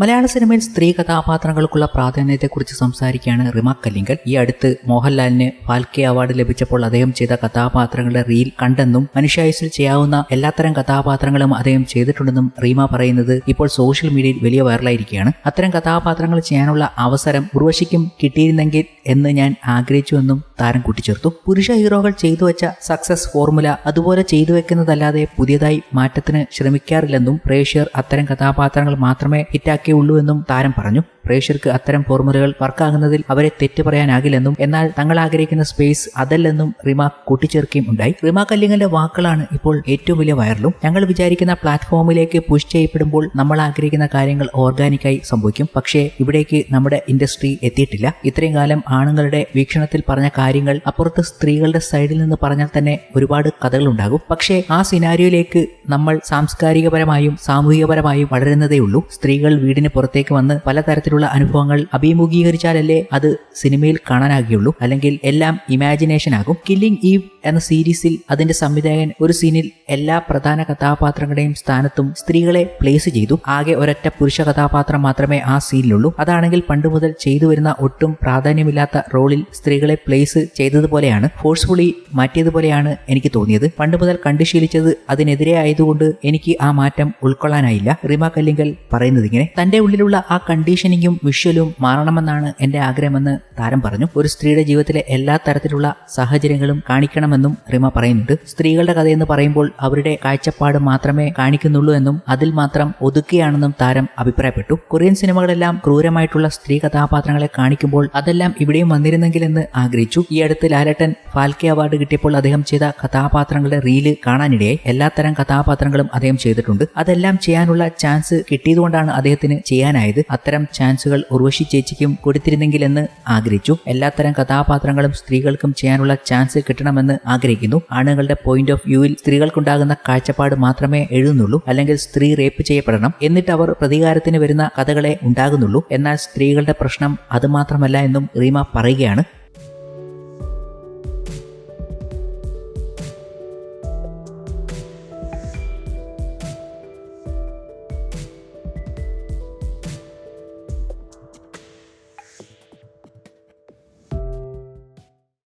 മലയാള സിനിമയിൽ സ്ത്രീ കഥാപാത്രങ്ങൾക്കുള്ള പ്രാധാന്യത്തെക്കുറിച്ച് സംസാരിക്കുകയാണ് റിമ കല്ലിങ്കൽ. ഈ അടുത്ത് മോഹൻലാലിന് ഫാൽക്കെ അവാർഡ് ലഭിച്ചപ്പോൾ അദ്ദേഹം ചെയ്ത കഥാപാത്രങ്ങളുടെ റീൽ കണ്ടെന്നും മനുഷ്യായുസിൽ ചെയ്യാവുന്ന എല്ലാത്തരം കഥാപാത്രങ്ങളും അദ്ദേഹം ചെയ്തിട്ടുണ്ടെന്നും റീമ പറയുന്നത് ഇപ്പോൾ സോഷ്യൽ മീഡിയയിൽ വലിയ വൈറലായിരിക്കുകയാണ്. അത്തരം കഥാപാത്രങ്ങൾ ചെയ്യാനുള്ള അവസരം ഉർവശിക്കും കിട്ടിയിരുന്നെങ്കിൽ എന്ന് ഞാൻ ആഗ്രഹിച്ചുവെന്നും താരം കൂട്ടിച്ചേർത്തു. പുരുഷ ഹീറോകൾ ചെയ്തു വെച്ച സക്സസ് ഫോർമുല അതുപോലെ ചെയ്തു വെക്കുന്നതല്ലാതെ പുതിയതായി മാറ്റത്തിന് ശ്രമിക്കാറില്ലെന്നും പ്രേക്ഷകർ അത്തരം കഥാപാത്രങ്ങൾ മാത്രമേ ഹിറ്റാക്കിയുള്ളൂ എന്നും താരം പറഞ്ഞു. പ്രേക്ഷകർക്ക് അത്തരം ഫോർമുലകൾ വർക്കാകുന്നതിൽ അവരെ തെറ്റ് പറയാനാകില്ലെന്നും എന്നാൽ തങ്ങൾ ആഗ്രഹിക്കുന്ന സ്പേസ് അതല്ലെന്നും റിമ കൂട്ടിച്ചേർക്കുകയും ഉണ്ടായി. റിമ കല്ലിങ്ങന്റെ വാക്കുകളാണ് ഇപ്പോൾ ഏറ്റവും വലിയ വൈറലും. ഞങ്ങൾ വിചാരിക്കുന്ന പ്ലാറ്റ്ഫോമിലേക്ക് പുഷ് ചെയ്യപ്പെടുമ്പോൾ നമ്മൾ ആഗ്രഹിക്കുന്ന കാര്യങ്ങൾ ഓർഗാനിക്കായി സംഭവിക്കും. പക്ഷേ ഇവിടേക്ക് നമ്മുടെ ഇൻഡസ്ട്രി എത്തിയിട്ടില്ല. ഇത്രയും കാലം ആണുങ്ങളുടെ വീക്ഷണത്തിൽ പറഞ്ഞ കാര്യങ്ങൾ അപ്പുറത്ത് സ്ത്രീകളുടെ സൈഡിൽ നിന്ന് പറഞ്ഞാൽ തന്നെ ഒരുപാട് കഥകൾ ഉണ്ടാകും. പക്ഷേ ആ സിനാരിയോയിലേക്ക് നമ്മൾ സാംസ്കാരികപരമായും സാമൂഹികപരമായും വളരുന്നതേ ഉള്ളൂ സ്ത്രീകൾ വീടിന് പുറത്തേക്ക് വന്ന് പലതരത്തിലുള്ള അനുഭവങ്ങൾ അഭിമുഖീകരിച്ചാലല്ലേ അത് സിനിമയിൽ കാണാനാകുകയുള്ളൂ. അല്ലെങ്കിൽ എല്ലാം ഇമാജിനേഷൻ ആകും. കില്ലിംഗ് ഈവ് എന്ന സീരീസിൽ അതിന്റെ സംവിധായകൻ ഒരു സീനിൽ എല്ലാ പ്രധാന കഥാപാത്രങ്ങളുടെയും സ്ഥാനത്തും സ്ത്രീകളെ പ്ലേസ് ചെയ്തു. ആകെ ഒരൊറ്റ പുരുഷ കഥാപാത്രം മാത്രമേ ആ സീനിലുള്ളൂ. അതാണെങ്കിൽ പണ്ട് മുതൽ ചെയ്തു വരുന്ന ഒട്ടും പ്രാധാന്യമില്ലാത്ത റോളിൽ സ്ത്രീകളെ പ്ലേസ് ചെയ്തതുപോലെയാണ്. ഫോഴ്സ്ഫുള്ളി മാറ്റിയതുപോലെയാണ് എനിക്ക് തോന്നിയത്. പണ്ട് മുതൽ കണ്ടുശീലിച്ചത് അതിനെതിരെ ആയതുകൊണ്ട് എനിക്ക് ആ മാറ്റം ഉൾക്കൊള്ളാനായില്ല. റിമ കല്ലിങ്കൽ പറയുന്നത് ഇങ്ങനെ തന്റെ ഉള്ളിലുള്ള ആ കണ്ടീഷനിങ്ങും വിഷ്വലും മാറണമെന്നാണ് എന്റെ ആഗ്രഹമെന്ന് താരം പറഞ്ഞു. ഒരു സ്ത്രീയുടെ ജീവിതത്തിലെ എല്ലാ തരത്തിലുള്ള സാഹചര്യങ്ങളും കാണിക്കണമെന്നും റിമ പറയുന്നുണ്ട്. സ്ത്രീകളുടെ കഥയെന്ന് പറയുമ്പോൾ അവരുടെ കാഴ്ചപ്പാട് മാത്രമേ കാണിക്കുന്നുള്ളൂ എന്നും അതിൽ മാത്രം ഒതുക്കുകയാണെന്നും താരം അഭിപ്രായപ്പെട്ടു. കൊറിയൻ സിനിമകളെല്ലാം ക്രൂരമായിട്ടുള്ള സ്ത്രീ കഥാപാത്രങ്ങളെ കാണിക്കുമ്പോൾ അതെല്ലാം ഇവിടെയും വന്നിരുന്നെങ്കിലെന്ന് ആഗ്രഹിച്ചു. ഈ അടുത്ത് ലാലട്ടൻ ഫാൽക്കെ അവാർഡ് കിട്ടിയപ്പോൾ അദ്ദേഹം ചെയ്ത കഥാപാത്രങ്ങളുടെ റീൽ കാണാനിടയായി. എല്ലാത്തരം കഥാപാത്രങ്ങളും അദ്ദേഹം ചെയ്തിട്ടുണ്ട്. അതെല്ലാം ചെയ്യാനുള്ള ചാൻസ് കിട്ടിയതുകൊണ്ടാണ് അദ്ദേഹത്തിന് ചെയ്യാനായത്. അത്തരം ചാൻസുകൾ ഉർവശി ചേച്ചിക്കും കൊടുത്തിരുന്നെങ്കിലെന്ന് ആഗ്രഹിച്ചു. എല്ലാത്തരം കഥാപാത്രങ്ങളും സ്ത്രീകൾക്കും ചെയ്യാനുള്ള ചാൻസ് കിട്ടണമെന്ന് ആഗ്രഹിക്കുന്നു. ആണുങ്ങളുടെ പോയിന്റ് ഓഫ് വ്യൂവിൽ സ്ത്രീകൾക്കുണ്ടാകുന്ന കാഴ്ചപ്പാട് മാത്രമേ എഴുതുന്നുള്ളൂ. അല്ലെങ്കിൽ സ്ത്രീ റേപ്പ് ചെയ്യപ്പെടണം എന്നിട്ട് അവർ പ്രതികാരത്തിന് വരുന്ന കഥകളെ ഉണ്ടാകുന്നുള്ളൂ. എന്നാൽ സ്ത്രീകളുടെ പ്രശ്നം അത് മാത്രമല്ല എന്നും റീമ പറയുകയാണ്.